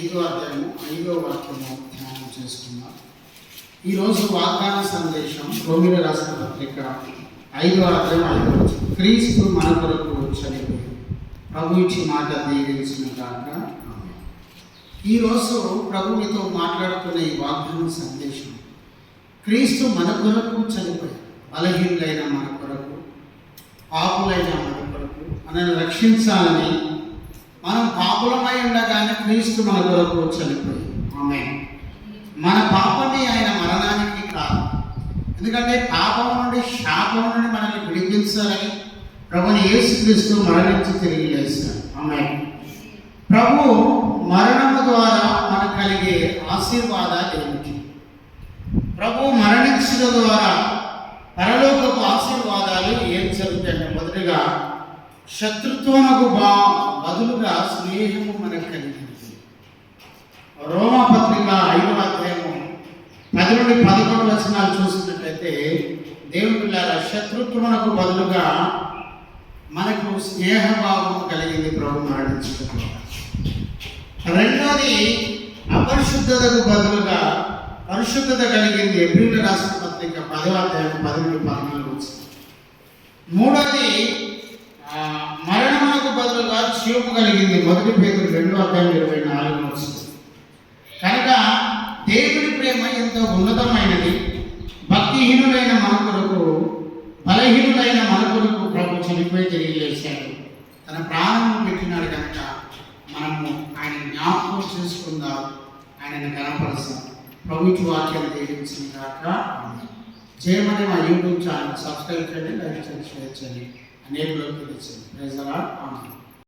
ఐదో అధ్యాయము ఐదో వాక్యము ధ్యానం చేసుకున్నాం ఈరోజు వాగ్దాన సందేశం రోమిల రాసిన పత్రిక ఐదో అధ్యాయం ఐదో క్రీస్తు మన కొరకు చనిపోయి ప్రభు ఇచ్చి మాట దీవించిన కాక ఈరోజు ప్రభు మీతో మాట్లాడుతున్న ఈ వాగ్దాన సందేశం క్రీస్తు మన కొరకు చనిపోయి బలహీనులైన మన కొరకు ఆకులైన మన కొరకు మనల్ని రక్షించాలని మనం పాపులమై ఉండగానే క్రీస్తు మన కొరకు చనిపోయి ఆమె మన పాపని ఆయన మరణానికి కాదు ఎందుకంటే పాపం నుండి శాపం నుండి మనల్ని విడిపించాలని ప్రభుని యేసుక్రీస్తు మరణించి తిరిగి లేస్తాడు ఆమె ప్రభు మరణము ద్వారా మనకు కలిగే ఆశీర్వాదాలు ఏమిటి? ప్రభు మరణించడం ద్వారా పరలోకపు ఆశీర్వాదాలు ఏం జరుగుతాయంటే మొదటిగా శత్రుత్వమునకు బా బదులుగా స్నేహము మనకు కలిగింది. రోమపత్రిక ఐదవ అధ్యాయము పది నుండి పదకొండు వచనాలు చూసినట్లయితే దేవుడిలారా శత్రుత్వమునకు బదులుగా మనకు స్నేహభావము కలిగింది ప్రభు మరణించడం రెండవది రెండోది అపరిశుద్ధతకు బదులుగా పరిశుద్ధత కలిగింది ఎబ్రిల్ రాష్ట్ర పత్రిక పదవ అధ్యాయం పది నుండి పద్నాలుగు వచ్చింది మూడోది బదులుగా కలిగింది మొదటి పేరు రెండో అధ్యాయం ఇరవై నాలుగు వచ్చింది కనుక దేవుడి ప్రేమ ఎంతో ఉన్నతమైనది భక్తిహీనులైన మన కొరకు బలహీనులైన మన కొరకు ప్రభు చనిపోయి తిరిగి లేచాడు తన ప్రాణము పెట్టినాడు కనుక మనము ఆయన జ్ఞాపకం చేసుకుందాం ఆయనను కనపరుస్తాం ప్రభుత్వ వాక్యం దీవించిన కాక చేయమని మా యూట్యూబ్ ఛానల్ సబ్స్క్రైబ్ చేయండి లైక్ చేయండి షేర్ చేయండి. అనేకులకు తెలిసింది. ప్రైజ్ అలాట్ ఆమె